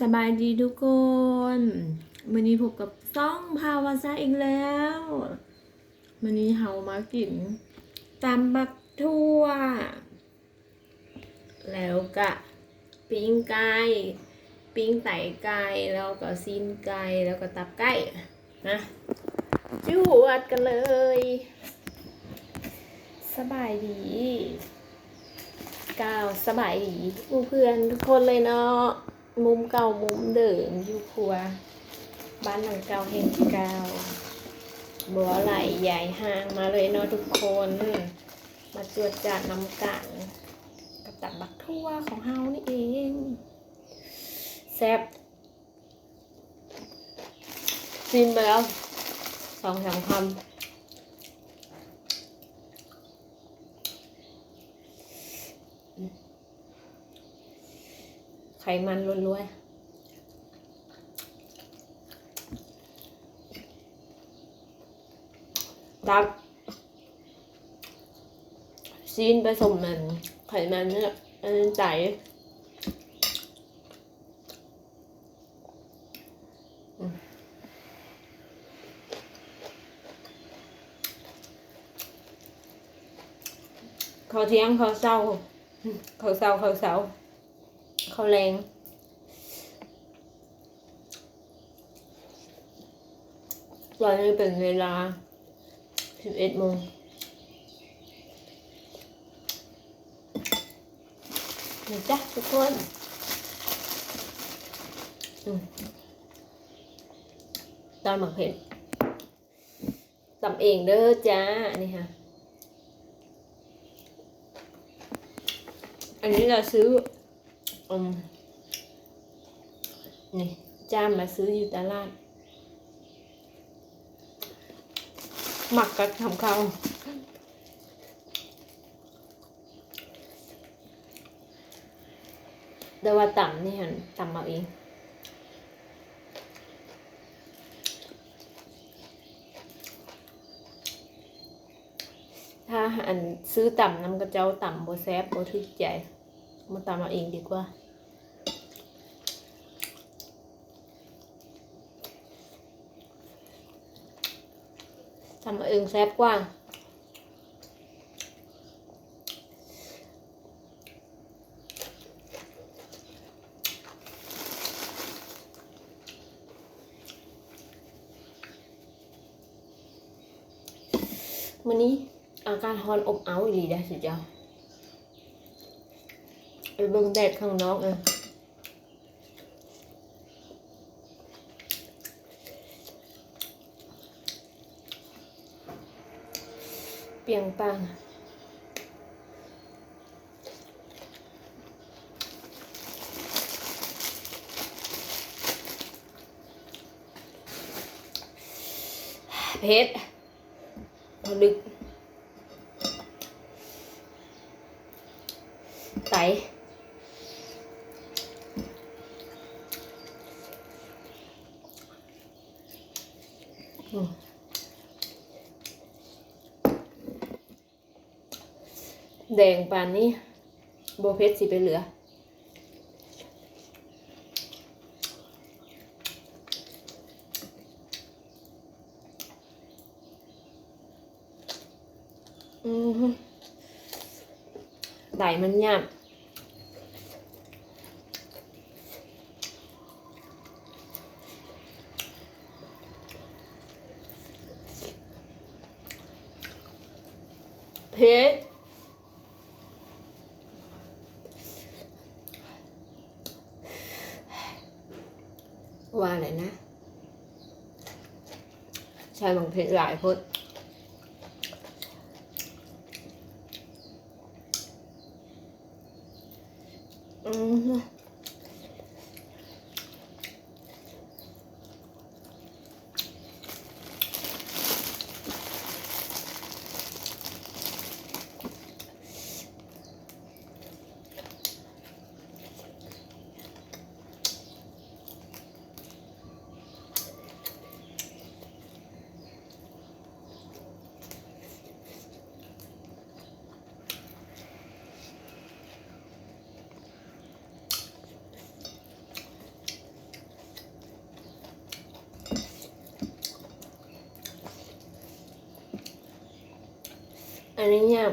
สบายดีทุกคนวันนี้พบกับซ่องภาวาซาอีกแล้ววันนี้เฮามากินตำบักทั่ว แล้วก็ปิ้งไก่ ปิ้งไต่ไก่ แล้วก็ซีนไก่ แล้วก็ตับไก่ นะจูวดกันเลย สบายดีก้าวสบายดีอูเพื่อนทุกคนเลยเนาะ มุมเก่ามุมเดิมอยู่ครัว บ้านหลังเก่าแห่งเก่าบัวไหลใหญ่ห่างมาเลยเนาะทุกคน มาจวดจาดน้ำกันกับตับบักทั่วของเฮานี่เองแซ่บซิมไปแล้วสองสามคำ ไขมันล้วนๆดับซีนผสมมันไขมันเนี่ยอันใจอืมเขาเที่ยงเขาเศร้า เขาเศร้าเขาเศร้า เขาแรงตอนนี้เป็นเวลาสิบเอ็ดโมงนี่จ้ะทุกคนตอนหมักเผ็ดตำเองเด้อจ้า นี่ค่ะ อันนี้เราซื้อ อืมนี่จ้ามมาซื้ออยู่ตลาดหมักกับทำข้าแต่ว่าต่ำนี่ฮะต่ำเอาเองถ้าอันซื้อต่ำน้ำกระเจ้าต่ำโบแซบโบทึกใจมาตำเอาเองดีกว่า ทำเองแซ่บกว่า วันนี้อาการฮอนอบเอาอีหลีได้สุดยอดไปเบิ่งแดดข้างนอกเออ เปียงปังเพชรพอดึกไตอืม แดงปานนี้โบเพชรสิไปเหลือ อือฮึไดมันหยาบเพชรว่าอะไรนะ ใช่บางเพชรหลายพดอืม อันนี้เนี่ย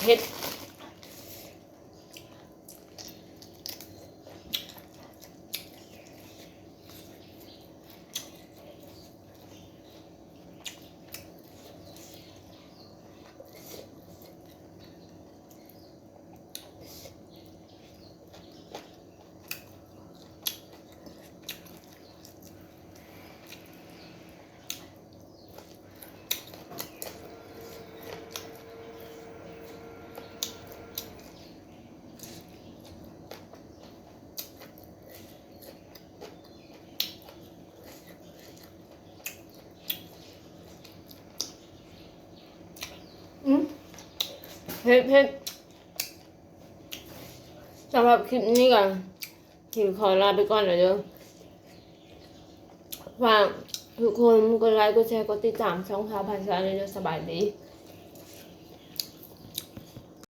เผ็ด เผ็ดเผ็ดสำหรับคลิปนี้ก่อนถิวขอลาไปก่อนหน่อยเด้อฝากทุกคนกดไลค์กดแชร์กดติดตามช่องทาวภาษาเลยเด้อสบายดี